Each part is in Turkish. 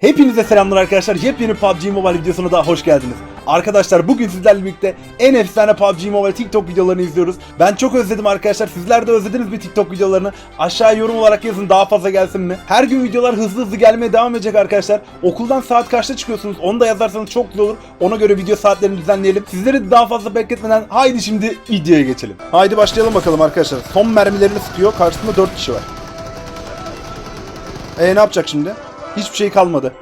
Hepinize selamlar arkadaşlar. Yepyeni PUBG Mobile videosuna daha hoş geldiniz. Arkadaşlar bugün sizlerle birlikte en efsane PUBG Mobile TikTok videolarını izliyoruz. Ben çok özledim arkadaşlar. Sizler de özlediniz mi TikTok videolarını? Aşağıya yorum olarak yazın daha fazla gelsin mi? Her gün videolar hızlı hızlı gelmeye devam edecek arkadaşlar. Okuldan saat kaçta çıkıyorsunuz? Onu da yazarsanız çok güzel olur. Ona göre video saatlerini düzenleyelim. Sizleri daha fazla bekletmeden haydi şimdi videoya geçelim. Haydi başlayalım bakalım arkadaşlar. Son mermilerini sıkıyor. Karşısında 4 kişi var. E ne yapacak şimdi? Hiçbir şey kalmadı.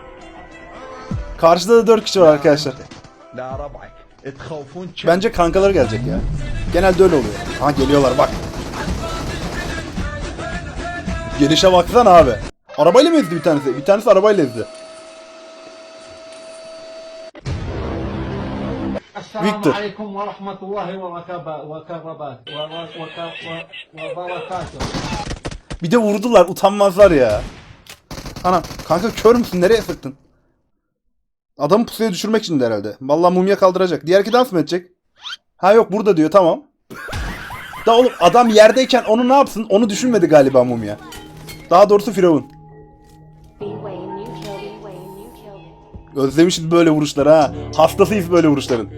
Karşıda da 4 kişi var arkadaşlar. Bence kankalar gelecek ya. Genelde öyle oluyor. Ha geliyorlar bak. Gelişe baksan abi. Arabayla mı ezdi bir tanesi? Bir tanesi arabayla ezdi. Victor. Bir de vurdular utanmazlar ya. Ana kanka kör müsün? Nereye sıktın? Adamı pusuya düşürmek için de herhalde. Vallahi mumya kaldıracak. Diğer iki dans mı edecek? Ha yok burada diyor tamam. Da oğlum adam yerdeyken onu ne yapsın? Onu düşünmedi galiba mumya. Daha doğrusu Firavun. Özlemişiz böyle vuruşları ha. Hastasıyız böyle vuruşların.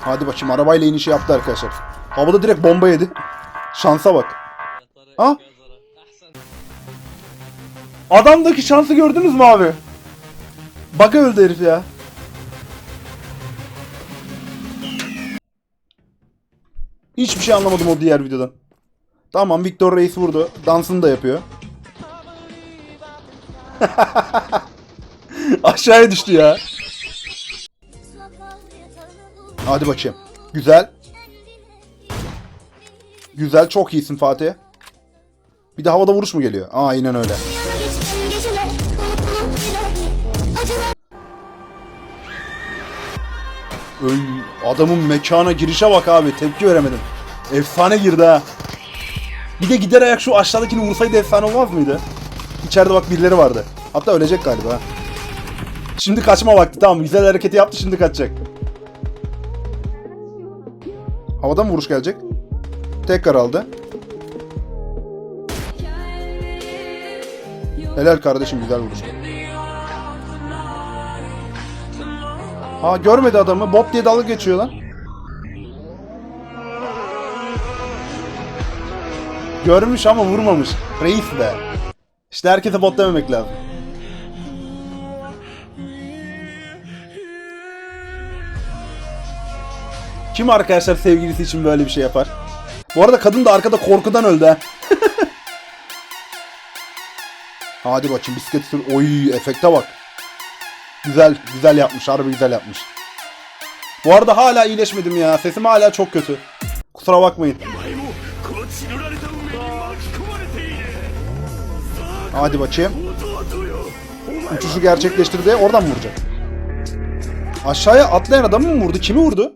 Hadi bakayım arabayla inişi yaptı arkadaşlar. Havada direkt bomba yedi. Şansa bak. Ha? Adamdaki şansı gördünüz mü abi? Baka öldü herif ya. Hiçbir şey anlamadım o diğer videodan. Tamam Victor Reis vurdu. Dansını da yapıyor. Aşağıya düştü ya. Hadi bakayım. Güzel. Güzel çok iyisin Fatih. Bir de havada vuruş mu geliyor? Aynen öyle. Öy, adamın mekana girişe bak abi. Tepki veremedim. Efsane girdi ha. Bir de gider ayak şu aşağıdakini vursaydı efsane olmaz mıydı? İçeride bak birileri vardı. Hatta ölecek galiba. Şimdi kaçma vakti tamam. Güzel hareketi yaptı şimdi kaçacak. Havadan vuruş gelecek? Tekrar aldı. Helal kardeşim güzel vuruş. Ha görmedi adamı. Bot diye dalga geçiyor lan. Görmüş ama vurmamış. Reis be. İşte herkese bot dememek lazım. Kim arkadaşlar sevgilisi için böyle bir şey yapar? Bu arada kadın da arkada korkudan öldü ha. Hadi bakayım bisiklet sür. Oy efekte bak. Güzel, güzel yapmış. Harbi güzel yapmış. Bu arada hala iyileşmedim ya. Sesim hala çok kötü. Kusura bakmayın. Hadi bakayım. Uçuşu gerçekleştirdi. Oradan mı vuracak? Aşağıya atlayan adamı mı vurdu? Kimi vurdu?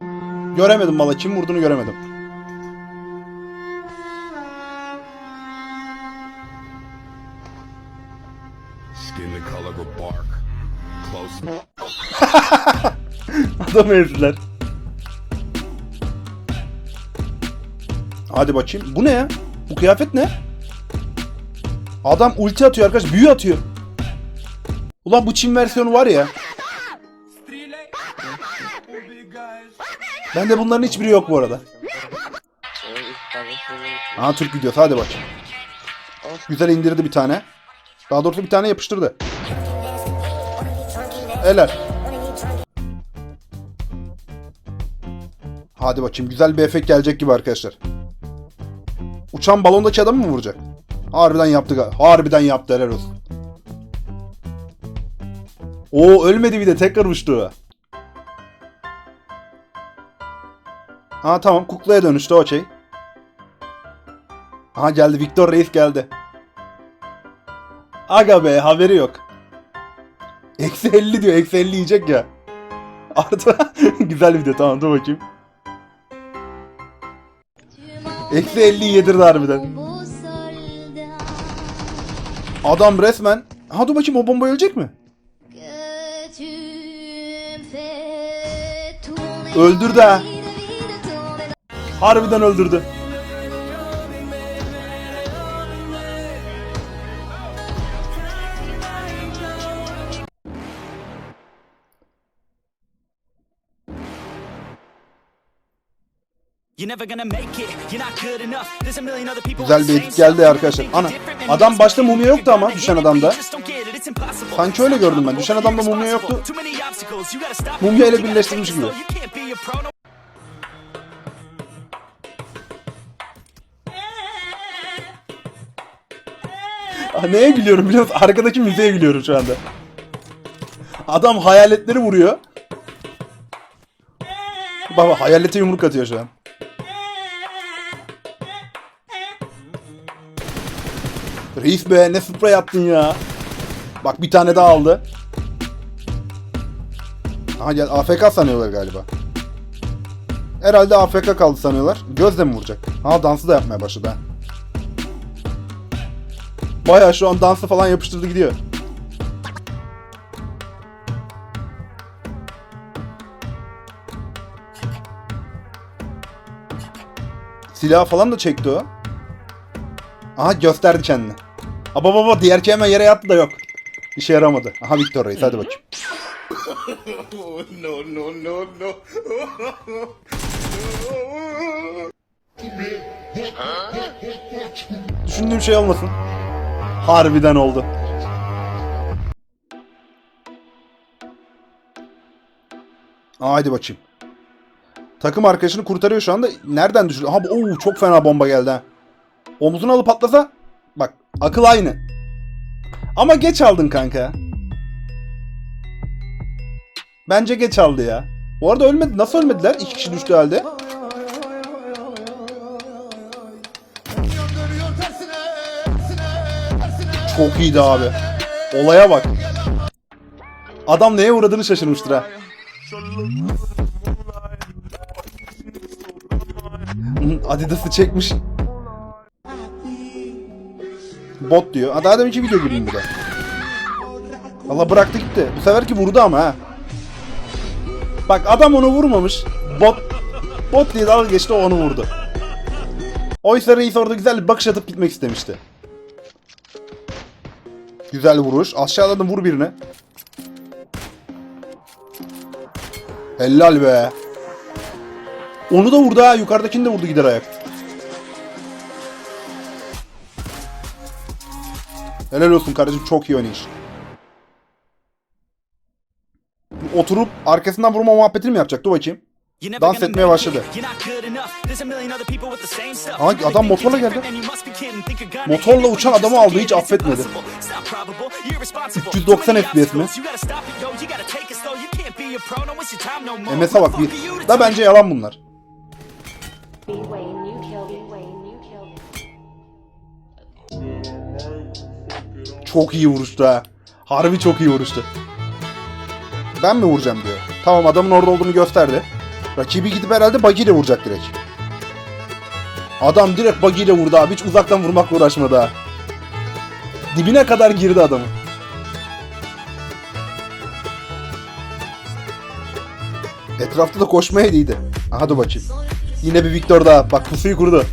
Göremedim valla. Kim vurduğunu göremedim. Adamı ezdiler. Hadi bakayım. Bu ne ya? Bu kıyafet ne? Adam ulti atıyor arkadaş. Büyü atıyor. Ulan bu Çin versiyonu var ya. Bende bunların hiçbiri yok bu arada. Aha Türk videosu hadi bak. Güzel indirdi bir tane. Daha doğrusu bir tane yapıştırdı. Helal. Hadi bakayım güzel bir efekt gelecek gibi arkadaşlar. Uçan balondaki adamı mı vuracak? Harbiden yaptı. Harbiden yaptı helal olsun. Oo ölmedi bir de tekrar uçtu. Ha tamam kuklaya dönüştü okey. Aha geldi Victor Reis geldi. Aga be haberi yok. Eksi 50 diyor. Eksi 50 yiyecek ya. Artı güzel video tamam dur bakayım. Eksi 50 yedirdi harbiden. Adam resmen... Ha dur bakayım o bomba ölecek mi? Öldürdü ha. Harbiden öldürdü. Güzel bir edit geldi arkadaşlar. Ana, adam başta mumya yoktu ama düşen adamda. Sanki öyle gördüm ben. Düşen adamda mumya yoktu. Mumya ile it gibi. slow. You can't be a pro. No Ah, neye gülüyorum biliyor musun? Arkadaki müziğe gülüyorum şu anda. Adam hayaletleri vuruyor. Baba hayalete yumruk atıyor şu an. Reis be ne sprey attın ya. Bak bir tane daha aldı. Aha gel AFK sanıyorlar galiba. Herhalde AFK kaldı sanıyorlar. Gözle mi vuracak? Ha dansı da yapmaya başladı ha. Baya şu an dansı falan yapıştırdı gidiyor. Silah falan da çekti o. Aha gösterdi kendini. Aba baba diğer hemen yere yattı da yok. İşe yaramadı. Aha Victor Reis hadi bakayım. Düşündüğüm şey olmasın. Harbiden oldu. Haydi bakayım. Takım arkadaşını kurtarıyor şu anda. Nereden düşürdü? Ha bu- oo, çok fena bomba geldi ha. Omzunu alıp patlasa bak akıl aynı. Ama geç aldın kanka. Bence geç aldı ya. Bu arada ölmedi. Nasıl ölmediler? İki kişi düştü halde. Çok iyiydi abi. Olaya bak. Adam neye uğradığını şaşırmıştır ha. Adidas'ı çekmiş. Bot diyor. Ha, Daha deminki video gibiyim bu da. Valla bıraktı gitti. Bu seferki vurdu ama ha. Bak adam onu vurmamış. Bot bot diye dalga geçti o onu vurdu. Oysa reis orada güzel bir bakış atıp gitmek istemişti. Güzel vuruş. Aşağıdan vur birine. Helal be. Onu da vurdu ha. Yukarıdakini de vurdu gider ayak. Helal olsun kardeşim. Çok iyi oynayış. Oturup arkasından vurma muhabbetini mi yapacaktı? Dur bakayım. Dans etmeye başladı. it. You're not good enough. There's a million other people with the same stuff. Aa, You really adam motorla geldi. Motorla uçan adamı aldı, hiç affetmedi. impossible. It's not probable. You're irresponsible. 390 Too many FPS mi? obstacles. You gotta stop it, yo. You Çok iyi vuruştu ha. Harbi çok iyi vuruştu. Ben mi vuracağım diyor. Tamam adamın orada olduğunu gösterdi. Rakibi gidip herhalde buggy ile vuracak direkt. Adam direkt buggy ile vurdu abi. Hiç uzaktan vurmakla uğraşmadı ha. Dibine kadar girdi adamın. Etrafta da koşmaya iyiydi. Aha dur bakayım. Yine bir Victor daha. Bak pusuyu kurdu.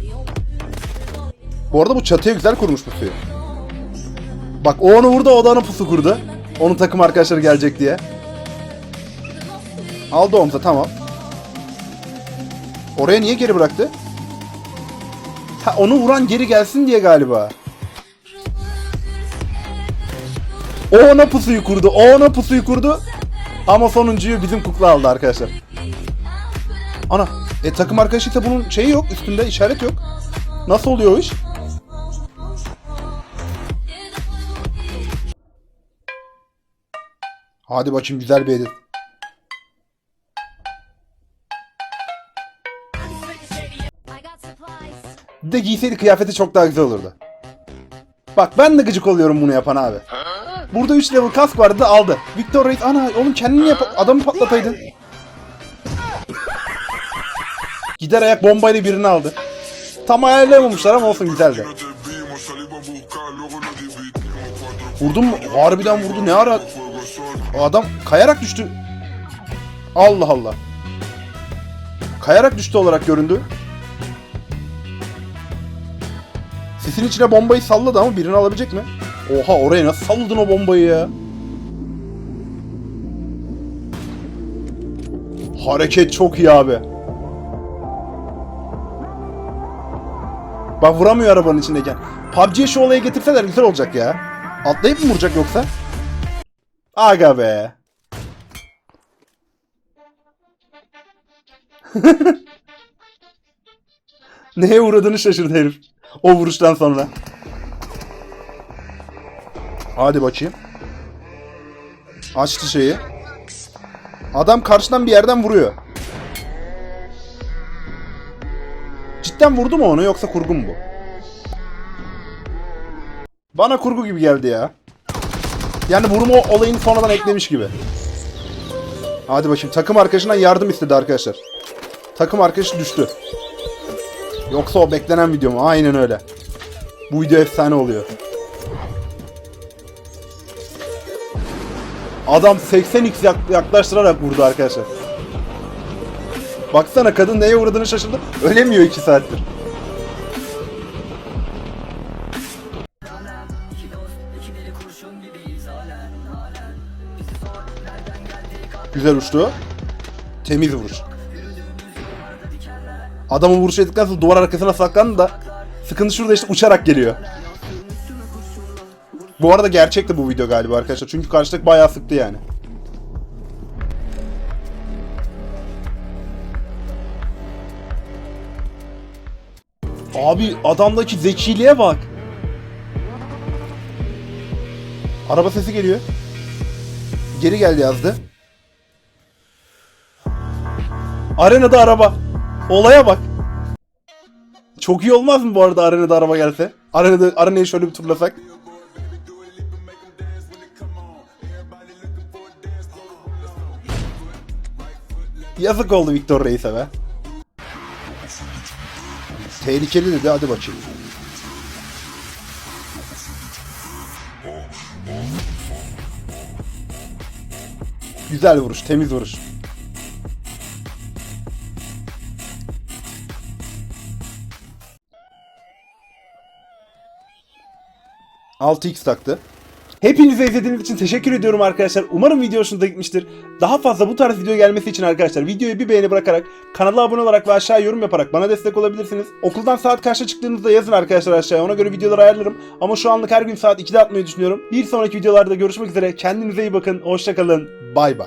Bu arada bu çatıya güzel kurmuş pusuyu. Bak o onu vurdu o da ona pusu kurdu. Onun takım arkadaşları gelecek diye. Aldı omza tamam. Oraya niye geri bıraktı? Ha onu vuran geri gelsin diye galiba. O ona pusuyu kurdu. O ona pusuyu kurdu. Ama sonuncuyu bizim kukla aldı arkadaşlar. Ana. E takım arkadaşıysa bunun şeyi yok. Üstünde işaret yok. Nasıl oluyor o iş? Hadi bakayım güzel bir edit. Bir de giyseydi kıyafeti çok daha güzel olurdu. Bak ben de gıcık oluyorum bunu yapan abi. Burada 3 level kask vardı da aldı. Victor Reis ana oğlum kendini yap adamı patlataydın. Gider ayak bombayla birini aldı. Tam ayarlayamamışlar ama olsun güzeldi. Vurdun mu? Harbiden vurdu ne ara? O adam kayarak düştü. Allah Allah. Kayarak düştü olarak göründü. Sisin içine bombayı salladı ama birini alabilecek mi? Oha oraya nasıl salladın o bombayı ya? Hareket çok iyi abi. Bak vuramıyor arabanın içindeyken. PUBG'ye şu olayı getirseler güzel olacak ya. Atlayıp mı vuracak yoksa? Aga be. Neye uğradığını şaşırdı herif. O vuruştan sonra. Hadi bakayım. Açtı şeyi. Adam karşıdan bir yerden vuruyor. Cidden vurdu mu onu yoksa kurgu mu bu? Bana kurgu gibi geldi ya. Yani vurma olayını sonradan eklemiş gibi. Hadi bakayım takım arkadaşından yardım istedi arkadaşlar. Takım arkadaşı düştü. Yoksa o beklenen video mu? Aynen öyle. Bu video efsane oluyor. Adam 80x yak- yaklaştırarak vurdu arkadaşlar. Baksana kadın neye uğradığını şaşırdı. Ölemiyor 2 saattir. Güzel uçtu. Temiz vuruş. Adamı vuruş ettikten sonra duvar arkasına saklandı da sıkıntı şurada işte uçarak geliyor. Bu arada gerçekti bu video galiba arkadaşlar. Çünkü karşılık bayağı sıktı yani. Abi adamdaki zekiliğe bak. Araba sesi geliyor. Geri geldi yazdı. Arenada araba. Olaya bak. Çok iyi olmaz mı bu arada arenada araba gelse? Arenada arenayı şöyle bir turlasak. Yazık oldu Victor Reis'e be. Tehlikeli dedi hadi bakayım. Güzel vuruş, temiz vuruş. Altı x taktı. Hepinize izlediğiniz için teşekkür ediyorum arkadaşlar. Umarım video hoşunuza gitmiştir. Daha fazla bu tarz video gelmesi için arkadaşlar videoyu bir beğeni bırakarak, kanala abone olarak ve aşağıya yorum yaparak bana destek olabilirsiniz. Okuldan saat kaçta çıktığınızda yazın arkadaşlar aşağıya. Ona göre videoları ayarlarım. Ama şu anlık her gün saat 2'de atmayı düşünüyorum. Bir sonraki videolarda görüşmek üzere. Kendinize iyi bakın. Hoşçakalın. Bay bay.